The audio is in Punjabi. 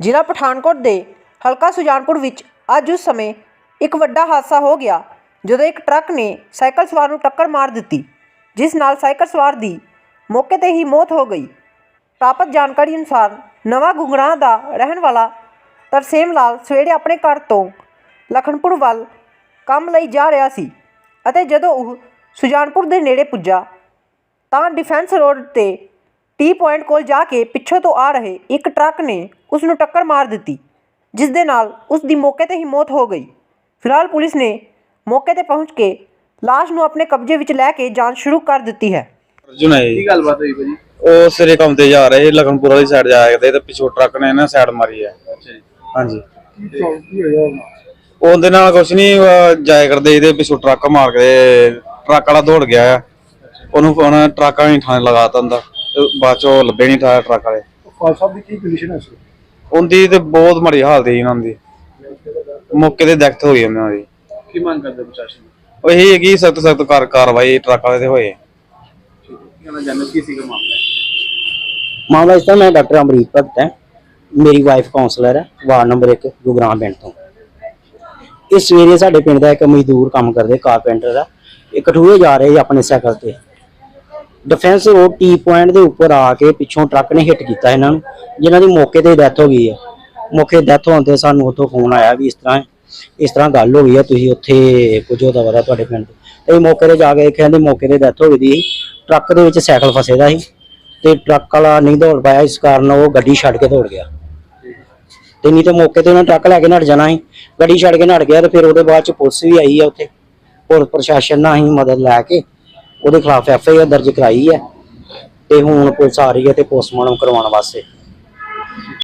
ਜ਼ਿਲ੍ਹਾ ਪਠਾਨਕੋਟ ਦੇ ਹਲਕਾ ਸੁਜਾਨਪੁਰ ਵਿੱਚ ਅੱਜ ਉਸ ਸਮੇਂ ਇੱਕ ਵੱਡਾ ਹਾਦਸਾ ਹੋ ਗਿਆ, ਜਦੋਂ ਇੱਕ ਟਰੱਕ ਨੇ ਸਾਈਕਲ ਸਵਾਰ ਨੂੰ ਟੱਕਰ ਮਾਰ ਦਿੱਤੀ, ਜਿਸ ਨਾਲ ਸਾਈਕਲ ਸਵਾਰ ਦੀ ਮੌਕੇ ਤੇ ਹੀ ਮੌਤ ਹੋ ਗਈ। ਪ੍ਰਾਪਤ ਜਾਣਕਾਰੀ ਅਨੁਸਾਰ ਨਵਾਂ ਗੁੰਗਰਾਹ ਦਾ ਰਹਿਣ ਵਾਲਾ ਤਰਸੇਮ ਲਾਲ ਸਵੇਰੇ ਆਪਣੇ ਘਰ ਤੋਂ ਲਖਨਪੁਰ ਵੱਲ ਕੰਮ ਲਈ ਜਾ ਰਿਹਾ ਸੀ ਅਤੇ ਜਦੋਂ ਉਹ ਸੁਜਾਨਪੁਰ ਦੇ ਨੇੜੇ ਪੁੱਜਾ, ਤਾਂ ਡਿਫੈਂਸ ਰੋਡ ਤੇ ਟੀ ਪੁਆਇੰਟ ਕੋਲ ਜਾ ਕੇ ਪਿੱਛੋਂ ਤੋਂ ਆ ਰਹੇ ਇੱਕ ਟਰੱਕ ਨੇ ਉਸ ਨੂੰ ਟੱਕਰ ਮਾਰ ਦਿੱਤੀ ਜਿਸ ਦੇ ਨਾਲ ਉਸ ਦੀ ਮੌਕੇ ਤੇ ਹੀ ਮੌਤ ਹੋ ਗਈ। ਫਿਲਹਾਲ ਪੁਲਿਸ ਨੇ ਮੌਕੇ ਤੇ ਪਹੁੰਚ ਕੇ ਲਾਸ਼ ਨੂੰ ਆਪਣੇ ਕਬਜ਼ੇ ਵਿੱਚ ਲੈ ਕੇ ਜਾਂਚ ਸ਼ੁਰੂ ਕਰ ਦਿੱਤੀ ਹੈ। ਅਰਜੁਨ ਹੈ ਜੀ ਕੀ ਗੱਲਬਾਤ ਹੋਈ ਭਾਜੀ? ਉਹ ਸਿਰੇ ਕੰਮ ਤੇ ਜਾ ਰਹੇ ਸੀ ਲਖਨਪੁਰ ਵਾਲੀ ਸਾਈਡ ਜਾ ਰਹੇ ਤੇ ਪਿੱਛੋਂ ਟਰੱਕ ਨੇ ਨਾ ਸਾਈਡ ਮਾਰੀ ਹੈ। ਅੱਛਾ ਜੀ। ਹਾਂਜੀ। ਕੀ ਹੋਇਆ ਉਹਦੇ ਨਾਲ? ਕੁਛ ਨਹੀਂ ਜਾਇਆ ਕਰਦੇ ਇਹਦੇ ਪਿੱਛੋਂ ਟਰੱਕ ਮਾਰ ਕੇ ਟਰੱਕ ਵਾਲਾ ਦੌੜ ਗਿਆ ਆ। ਉਹਨੂੰ ਫੋਨ ਟਰੱਕ ਵਾਲੇ ਥਾਣੇ ਲਗਾਤਾ ਹੁੰਦਾ ਤੇ ਬਾਅਦ ਚੋਂ ਲੱਭੇ ਨਹੀਂ ਟਰੱਕ ਵਾਲੇ। ਸਾਹਿਬ ਦੀ ਕੀ ਕੰਡੀਸ਼ਨ ਹੈ ਸਰ ਉਹਦੀ ਤੇ ਬਹੁਤ ਮਾੜੀ ਹਾਲਤ ਸੀ ਉਹਨਾਂ ਦੀ। ਮੌਕੇ ਤੇ ਡੈਥ ਹੋ ਗਈ ਉਹਨਾਂ ਦੀ। ਕੀ ਮੰਗ ਕਰਦੇ ਪ੍ਰਸ਼ਾਸਨ ਉਹ ਇਹ ਹੈ ਕਿ ਸਖਤ ਸਖਤ ਕਾਰ ਕਾਰਵਾਈ ਟਰੱਕ ਵਾਲੇ ਤੇ ਹੋਏ। ਕੀ ਸੀਗਾ ਮਾਮਲਾ? ਮਾਮਲਾ ਇਸ ਤਰ੍ਹਾਂ ਮੈਂ ਡਾਕਟਰ ਅਮਰੀਕ ਭਗਤ ਹੈ। ਮੇਰੀ ਵਾਈਫ ਕਾਉਂਸਲਰ ਹੈ ਵਾਰਡ ਨੰਬਰ 1 ਗੁਗਰਾਮ ਪਿੰਡ ਤੋਂ। ਇਸ ਸਵੇਰੇ ਸਾਡੇ ਪਿੰਡ ਦਾ ਇੱਕ ਮਜ਼ਦੂਰ ਕੰਮ ਕਰਦੇ ਕਾਰਪੈਂਟਰ ਆ ਇਹ ਕਠੂਏ ਜਾ ਰਹੇ ਆਪਣੇ ਸਾਈਕਲ ਤੇ। ਡਿਫੈਂਸ ਰੋਡ ਟੀ ਪੁਆਇੰਟ ਦੇ ਉੱਪਰ ਆ ਕੇ ਪਿੱਛੋਂ ਟਰੱਕ ਨੇ ਹਿੱਟ ਕੀਤਾ ਇਹਨਾਂ ਨੂੰ, ਜਿਨ੍ਹਾਂ ਦੀ ਮੌਕੇ ਤੇ ਡੈਥ ਹੋ ਗਈ ਹੈ ਮੌਕੇ ਡੈਥ ਹੋਣ ਤੇ ਸਾਨੂੰ ਉੱਥੋਂ ਫੋਨ ਆਇਆ ਵੀ ਇਸ ਤਰ੍ਹਾਂ ਇਸ ਤਰ੍ਹਾਂ ਗੱਲ ਹੋ ਗਈ ਹੈ ਤੁਸੀਂ ਉੱਥੇ ਪੁੱਜੋ ਤਾਂ ਵਰਾ ਤੁਹਾਡੇ ਪਿੰਡ ਤੇ। ਮੌਕੇ ਤੇ ਜਾ ਕੇ ਕਹਿੰਦੇ ਮੌਕੇ ਤੇ ਡੈਥ ਹੋ ਗਈ ਦੀ ਟਰੱਕ ਦੇ ਵਿੱਚ ਸਾਈਕਲ ਫਸੇ ਦਾ ਸੀ ਤੇ ਟਰੱਕ ਵਾਲਾ ਨਹੀਂ ਦੌੜ ਪਾਇਆ, ਇਸ ਕਾਰਨ ਉਹ ਗੱਡੀ ਛੱਡ ਕੇ ਦੌੜ ਗਿਆ। ਤੇ ਨਹੀਂ ਤੇ ਮੌਕੇ ਤੇ ਉਹਨਾਂ ਟਰੱਕ ਲੈ ਕੇ ਨੜ ਜਾਣਾ ਸੀ। ਗੱਡੀ ਛੱਡ ਕੇ ਨੜ ਗਿਆ ਤੇ ਫਿਰ ਉਹਦੇ ਬਾਅਦ ਚ ਪੁਲਿਸ ਵੀ ਆਈ ਹੈ ਉੱਥੇ। ਪੁਲਿਸ ਪ੍ਰਸ਼ਾਸਨ ਨਾਲ ਹੀ ਮਦਦ ਲੈ ਕੇ ਉਹਦੇ ਖਿਲਾਫ ਐਫ ਆਈ ਆਰ ਦਰਜ ਕਰਾਈ ਹੈ ਤੇ ਹੁਣ ਪੁਲਿਸ ਆ ਰਹੀ ਹੈ ਤੇ ਪੋਸਟਮਾਰਟਮ ਕਰਵਾਉਣ ਵਾਸਤੇ।